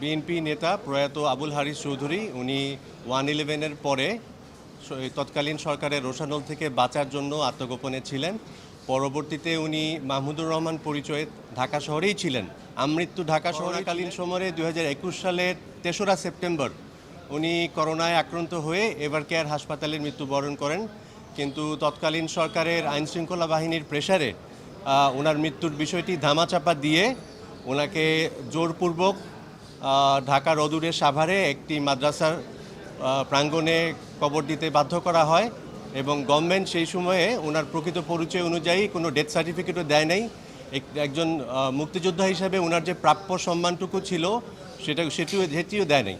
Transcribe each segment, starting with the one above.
BNP নেতা প্রয়াত আবুল হারিস চৌধুরী উনি ওয়ান ইলেভেনের পরে তৎকালীন সরকারের রোশানল থেকে বাঁচার জন্য আত্মগোপনে ছিলেন। পরবর্তীতে উনি মাহমুদুর রহমান পরিচয়ে ঢাকা শহরেই ছিলেন। আমৃত্যু ঢাকা শহরকালীন সময়ে দু হাজার একুশ সালের তেসরা সেপ্টেম্বর উনি করোনায় আক্রান্ত হয়ে এভার কেয়ার হাসপাতালে মৃত্যুবরণ করেন। কিন্তু তৎকালীন সরকারের আইনশৃঙ্খলা বাহিনীর প্রেসারে ওনার মৃত্যুর বিষয়টি ধামাচাপা দিয়ে ওনাকে জোরপূর্বক ঢাকার অদূরে সাভারে একটি মাদ্রাসার প্রাঙ্গণে কবর দিতে বাধ্য করা হয় এবং গভর্নমেন্ট সেই সময়ে ওনার প্রকৃত পরিচয় অনুযায়ী কোনো ডেথ সার্টিফিকেটও দেয় নাই। এক- একজন মুক্তিযোদ্ধা হিসাবে ওনার যে প্রাপ্য সম্মানটুকু ছিল সেটা, সেটিও সেটিও দেয় নাই।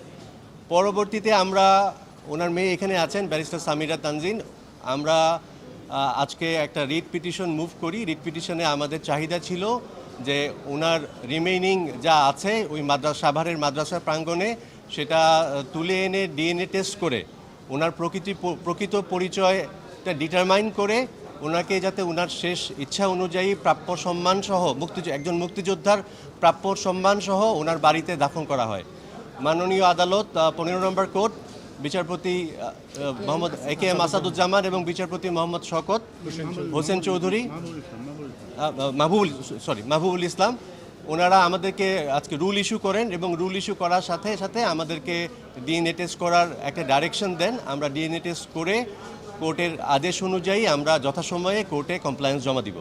পরবর্তীতে আমরা, ওনার মেয়ে এখানে আছেন, ব্যারিস্টার সামিরা তানজিন। আমরা আজকে একটা রিট পিটিশন মুভ করি। রিট পিটিশনে আমাদের চাহিদা ছিল যে ওনার রিমেইনিং যা আছে, ওই মাদ্রাসা সাভারের মাদ্রাসা প্রাঙ্গণে সেটা তুলে এনে ডিএনএ টেস্ট করে ওনার প্রকৃতি প্রকৃত পরিচয়টা ডিটারমাইন করে ওনাকে যাতে ওনার শেষ ইচ্ছা অনুযায়ী প্রাপ্য সম্মান সহ মুক্তি একজন মুক্তিযোদ্ধার প্রাপ্য সম্মান সহ ওনার বাড়িতে দাফন করা হয়। মাননীয় আদালত পনেরো নম্বর কোর্ট, বিচারপতি Mohammad A K M Asaduzzaman এবং বিচারপতি মোহাম্মদ শকত, হোসেন চৌধুরী মাহবুবুল সরি মাহবুবুল ইসলাম, ওনারা আমাদেরকে আজকে রুল ইস্যু করেন এবং রুল ইস্যু করার সাথে সাথে আমাদেরকে ডিএনএ টেস্ট করার একটা ডাইরেকশন দেন। আমরা ডিএনএ টেস্ট করে কোর্টের আদেশ অনুযায়ী আমরা যথাসময়ে কোর্টে কমপ্লায়েন্স জমা দিব।